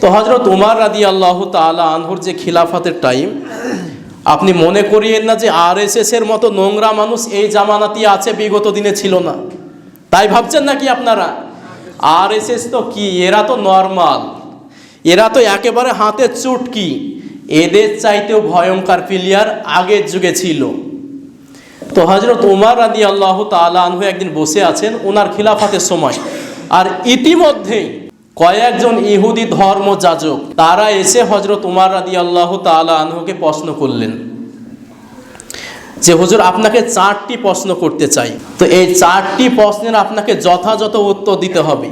তো হজরত উমার রাদি আল্লাহ তালা আনহুর যে খিলাফাতের টাইম, আপনি মনে করিয়েন না যে আর এর মতো নোংরা মানুষ এই জামানাতি আছে, বিগত দিনে ছিল না। তাই ভাবছেন নাকি আপনারা? আর তো কি? এরা তো নর্মাল। এরা তো একেবারে হাতের চুটকি। এদের চাইতেও ভয়ঙ্কর প্লেয়ার আগের যুগে ছিল। তো হজরত উমার রাদি আল্লাহ তালা আনহু একদিন বসে আছেন ওনার খিলাফাতের সময়। আর ইতিমধ্যেই কয়েকজন ইহুদি ধর্ম যাজক তারা এসে হজরত উমার রাদি আল্লাহ তালা আনহুকে প্রশ্ন করলেন যে, হুজুর, আপনাকে চারটি প্রশ্ন করতে চাই। তো এই চারটি প্রশ্নের আপনাকে যথাযথ উত্তর দিতে হবে।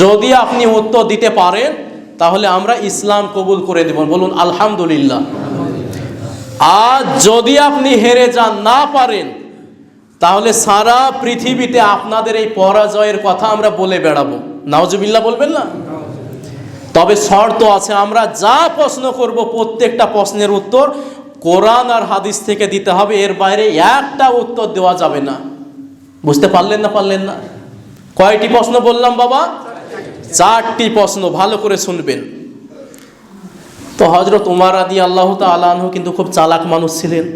যদি আপনি উত্তর দিতে পারেন, তাহলে আমরা ইসলাম কবুল করে দেব বলুন, আলহামদুলিল্লাহ। আর যদি আপনি হেরে যান, না পারেন তাহলে সারা পৃথিবীতে আপনাদের এই পরাজয়ের কথা আমরা বলে বেড়াবো। নাওজুবিল্লাহ বলবেন না? তবে শর্ত আছে, আমরা যা প্রশ্ন করব, প্রত্যেকটা প্রশ্নের উত্তর কোরআন আর হাদিস থেকে দিতে হবে। এর বাইরে একটা উত্তর দেওয়া যাবে না। বুঝতে পারলেন না পারলেন না? কয়টি প্রশ্ন বললাম বাবা? চারটি প্রশ্ন, ভালো করে শুনবেন। তো হজরত উমার আদি আল্লাহ তালাহ কিন্তু খুব চালাক মানুষ ছিলেন।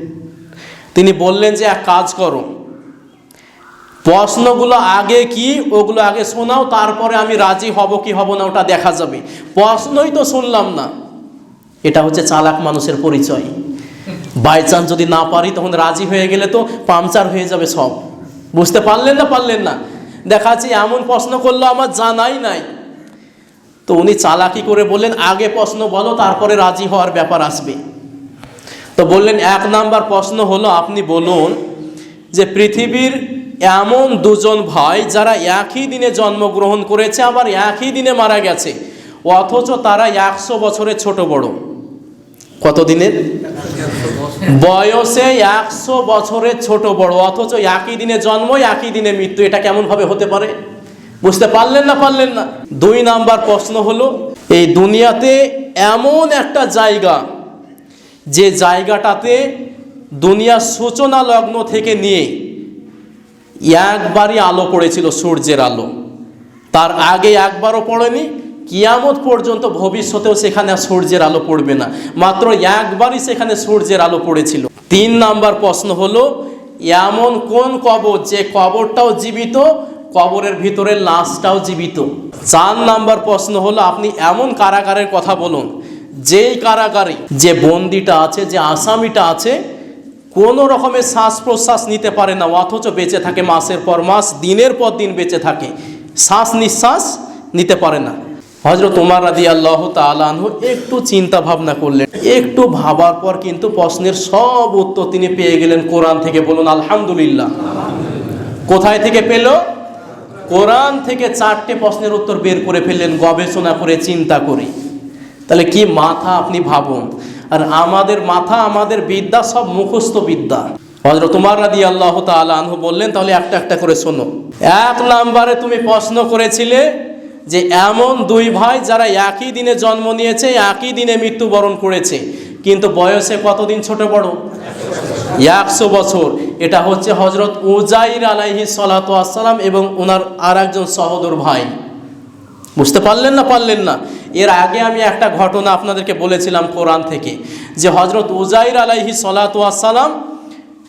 তিনি বললেন যে, এক কাজ করো প্রশ্নগুলো আগে কি, ওগুলো আগে শোনাও, তারপরে আমি রাজি হব কি হব না, ওটা দেখা যাবে। প্রশ্নই তো শুনলাম না। এটা হচ্ছে চালাক মানুষের পরিচয়। বাই চান্স যদি না পারি, তখন রাজি হয়ে গেলে তো পাংচার হয়ে যাবে সব। বুঝতে পারলেন না পারলেন না? দেখাচ্ছি এমন প্রশ্ন করল, আমার জানাই নাই। তো উনি চালাকি করে বললেন, আগে প্রশ্ন বলো, তারপরে রাজি হওয়ার ব্যাপার আসবে। তো বললেন, এক নাম্বার প্রশ্ন হলো, আপনি বলুন যে পৃথিবীর এমন দুজন ভাই যারা একই দিনে জন্মগ্রহণ করেছে, আবার একই দিনে মারা গেছে। অথচ তারা একশো বছরের ছোট বড়। কত দিনের? বয়সে একশো বছরের ছোট বড়, অথচ একই দিনে জন্ম, একই দিনে মৃত্যু। এটা কেমনভাবে হতে পারে? বুঝতে পারলেন না পারলেন না? দুই নাম্বার প্রশ্ন হলো, এই দুনিয়াতে এমন একটা জায়গা, যে জায়গাটাতে দুনিয়ার সূচনা লগ্ন থেকে নিয়ে একবারই আলো পড়েছিল সূর্যের আলো। তার আগে একবারও পড়েনি, কিয়ামত পর্যন্ত ভবিষ্যতেও সেখানে সূর্যের আলো পড়বে না। মাত্র একবারই সেখানে সূর্যের আলো পড়েছিল। তিন নাম্বার প্রশ্ন হলো, এমন কোন কবর যে কবরটাও জীবিত, কবরের ভিতরে লাশটাও জীবিত? চার নাম্বার প্রশ্ন হলো, আপনি এমন কারাগারের কথা বলুন, যেই কারাগারে যে বন্দিটা আছে, যে আসামিটা আছে কোনো রকমের শ্বাস প্রশ্বাস নিতে পারে না, অথচ বেঁচে থাকে মাসের পর মাস, দিনের পর দিন বেঁচে থাকে। শ্বাস নিঃশ্বাস নিতে পারে না। হজরত উমার রাদি আল্লাহ তালানহ একটু চিন্তা ভাবনা করলেন। একটু ভাবার পর কিন্তু প্রশ্নের সব উত্তর তিনি পেয়ে গেলেন কোরআন থেকে। বলুন, আলহামদুলিল্লাহ। কোথায় থেকে পেল? কোরআন থেকে চারটে প্রশ্নের উত্তর বের করে ফেললেন, গবেষণা করে, চিন্তা করে। তাহলে কি মাথা আপনি ভাবুন? আর আমাদের মাথা, আমাদের বিদ্যা সব মুখস্থ বিদ্যা। হজরত তোমার রাদি আল্লাহ তালু বললেন, তাহলে একটা একটা করে শোনো। এক নাম্বারে তুমি প্রশ্ন করেছিলে যে এমন দুই ভাই যারা একই দিনে জন্ম নিয়েছে, একই দিনে মৃত্যুবরণ করেছে, কিন্তু বয়সে কতদিন ছোট বড়? একশো বছর। এটা হচ্ছে হজরত উজাইর আলাইহি সালাতাম এবং ওনার আর একজন সহদর ভাই। বুঝতে পারলেন না পারলেন না? এর আগে আমি একটা ঘটনা আপনাদেরকে বলেছিলাম কোরআন থেকে, যে হজরত উজাইর আলাইহি সালাতাম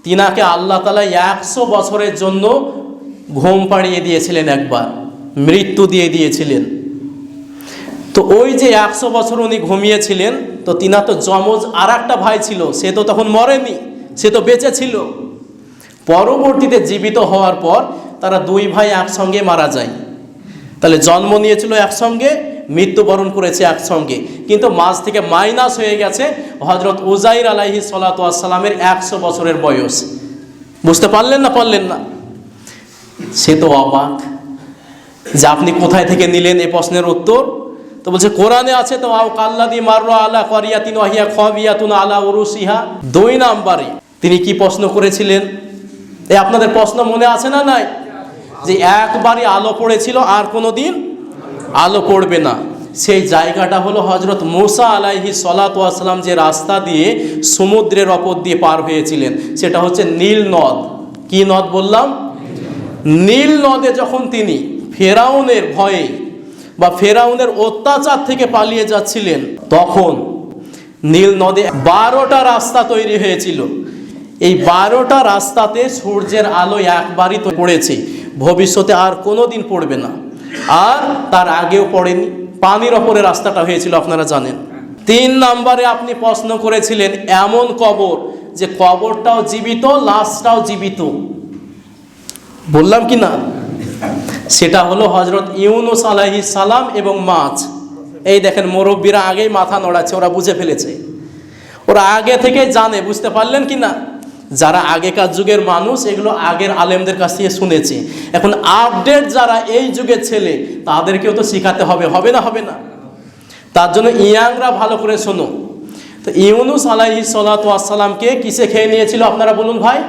তিনাকে আল্লাহ তালা একশো বছরের জন্য ঘুম পাড়িয়ে দিয়েছিলেন একবার, মৃত্যু দিয়ে দিয়েছিলেন। তো ওই যে একশো বছর উনি ঘুমিয়েছিলেন, তো তিনা তো যমজ আর একটা ভাই ছিল, সে তো তখন মরেনি, সে তো বেঁচে ছিল। পরবর্তীতে জীবিত হওয়ার পর তারা দুই ভাই একসঙ্গে মারা যায়। তাহলে জন্ম নিয়েছিল একসঙ্গে মৃত্যুবরণ করেছে একসঙ্গে কিন্তু মাঝ থেকে মাইনাস হয়ে গেছে হজরত উজাইর আলাহি সালাতামের একশো বছরের বয়স। বুঝতে পারলেন না পারলেন না? সে তো অবাক যে আপনি কোথায় থেকে নিলেন এ প্রশ্নের উত্তর? তো বলছে, কোরআনে আছে তো, আও কাল্লাদি মাররা আলা করিয়াতিন ওয়াহিয়া খবিয়াতুন আলা উরুসিহা? দুই নাম্বারে তিনি কি প্রশ্ন করেছিলেন? এই আপনাদের প্রশ্ন মনে আছে না নাই? যে একবারই আলো পড়েছিল আর কোনো দিন আলো পড়বে না। সেই জায়গাটা হলো হজরত মোসা আলাইহি সালাতাম যে রাস্তা দিয়ে সমুদ্রের অপর দিয়ে পার হয়েছিলেন, সেটা হচ্ছে নীল নদ। কি নদ বললাম? নীল নদে যখন তিনি ফেরাউনের ভয়ে বা ফেরাউনের অত্যাচার থেকে পালিয়ে যাচ্ছিলেন, তখন নীল নদে বারোটা রাস্তা তৈরি হয়েছিল। এই বারোটা রাস্তাতে সূর্যের আলো একবারই পড়েছে। ভবিষ্যতে আর কোনো দিন পড়বে না। আর তার আগেও পড়েনি। পানির ওপরে রাস্তাটা হয়েছিল, আপনারা জানেন। তিন নাম্বারে আপনি প্রশ্ন করেছিলেন, এমন কবর যে কবরটাও জীবিত, লাশটাও জীবিত। বললাম কি না? সেটা হলো হজরত ইউনুস আলাহি সালাম এবং মাছ। এই দেখেন, মুরব্বীরা আগেই মাথা নড়াচ্ছে, ওরা বুঝে ফেলেছে। ওরা আগে থেকে জানে, বুঝতে পারলেন কি না? যারা আগেকার যুগের মানুষ, এগুলো আগের আলেমদের কাছ থেকে শুনেছে। এখন আপডেট যারা এই যুগের ছেলে, তাদেরকেও তো শেখাতে হবে হবে না হবে না? তার জন্য ইয়াংরা ভালো করে শোনো। তো ইউনুস আলাহি সালাতামকে কিসে খেয়ে নিয়েছিল আপনারা বলুন ভাই?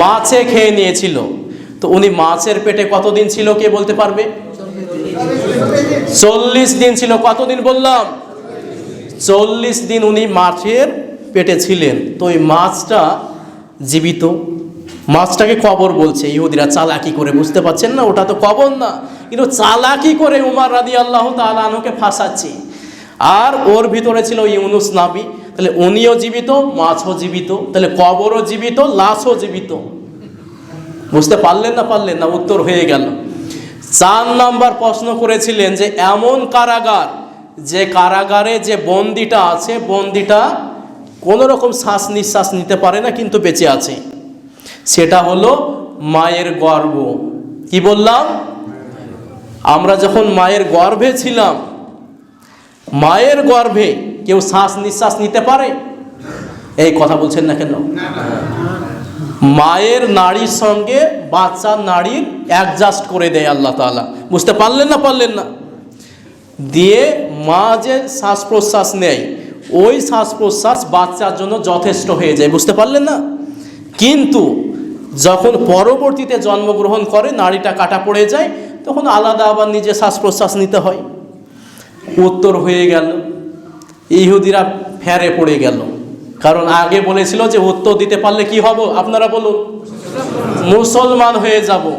মাছে খেয়ে নিয়েছিল। তো উনি মাছের পেটে কতদিন ছিল কে বলতে পারবে? চল্লিশ দিন ছিল। কতদিন বললাম? চল্লিশ দিন উনি মাছের পেটে ছিলেন। তো ওই মাছটা জীবিত। মাছটাকে কবর বলছে, ইহুদিরা চালাকি করে, বুঝতে পারছেন না? ওটা তো কবর না। কিন্তু চালাকি করে উমার রাদি আল্লাহ তালকে ফাঁসাচ্ছে। আর ওর ভিতরে ছিল ইউনুস নাবি। তাহলে উনিও জীবিত, মাছও জীবিত, তাহলে কবরও জীবিত, লাশও জীবিত। বুঝতে পারলেন না পারলেন না? উত্তর হয়ে গেল। চার নাম্বার প্রশ্ন করেছিলেন যে, এমন কারাগার, যে কারাগারে যে বন্দিটা আছে, বন্দিটা কোনো রকম শ্বাস নিঃশ্বাস নিতে পারে না, কিন্তু বেঁচে আছে। সেটা হলো মায়ের গর্ভ কি বললাম? আমরা যখন মায়ের গর্ভে ছিলাম, মায়ের গর্ভে কেউ শ্বাস নিঃশ্বাস নিতে পারে? এই কথা বলছেন না কেন? মায়ের নাড়ির সঙ্গে বাচ্চার নাড়ির অ্যাডজাস্ট করে দেয় আল্লাহ তাআলা। বুঝতে পারলেন না পারলেন না? দিয়ে মা যে শ্বাস প্রশ্বাস নেয় ওই শ্বাস প্রশ্বাস বাচ্চার জন্য যথেষ্ট হয়ে যায়, বুঝতে পারলেন না? কিন্তু যখন পরবর্তীতে জন্মগ্রহণ করে, নাড়িটা কাটা পড়ে যায়, তখন আলাদা আবার নিজে শ্বাস প্রশ্বাস নিতে হয়। উত্তর হয়ে গেল, ইহুদিরা ফেরে পড়ে গেল। কারণ আগে বলেছিল যে উত্তর দিতে পারলে কি হব? আপনারা বলুন। মুসলমান হয়ে যাব।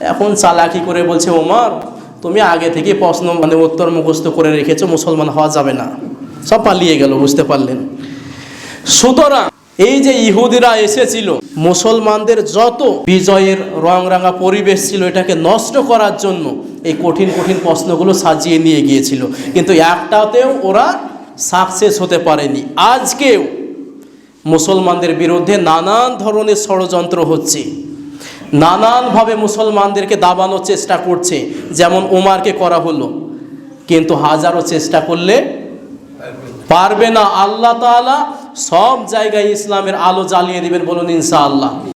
এখন চালাকি করে বলছে, ওমর, তুমি আগে থেকে প্রশ্ন মানে উত্তর মুখস্থ করে রেখেছো, মুসলমান হওয়া যাবে না। সব পালিয়ে গেল, বুঝতে পারলেন। সুতরাং এই যে ইহুদিরা এসেছিল, মুসলমানদের যত বিজয়ের রং রাঙা পরিবেশ ছিল, এটাকে নষ্ট করার জন্য এই কঠিন কঠিন প্রশ্নগুলো সাজিয়ে নিয়ে গিয়েছিল। কিন্তু একটাতেও ওরা সাকসেস হতে পারেনি। আজকেও মুসলমানদের বিরুদ্ধে নানান ধরনের ষড়যন্ত্র হচ্ছে। নানানভাবে মুসলমানদেরকে দাবানোর চেষ্টা করছে, যেমন ওমারকে করা হলো। কিন্তু হাজারো চেষ্টা করলে পারবে না আল্লাহ তালা সব জায়গায় ইসলামের আলো জ্বালিয়ে দেবেন বলুন ইনশাআল্লাহ।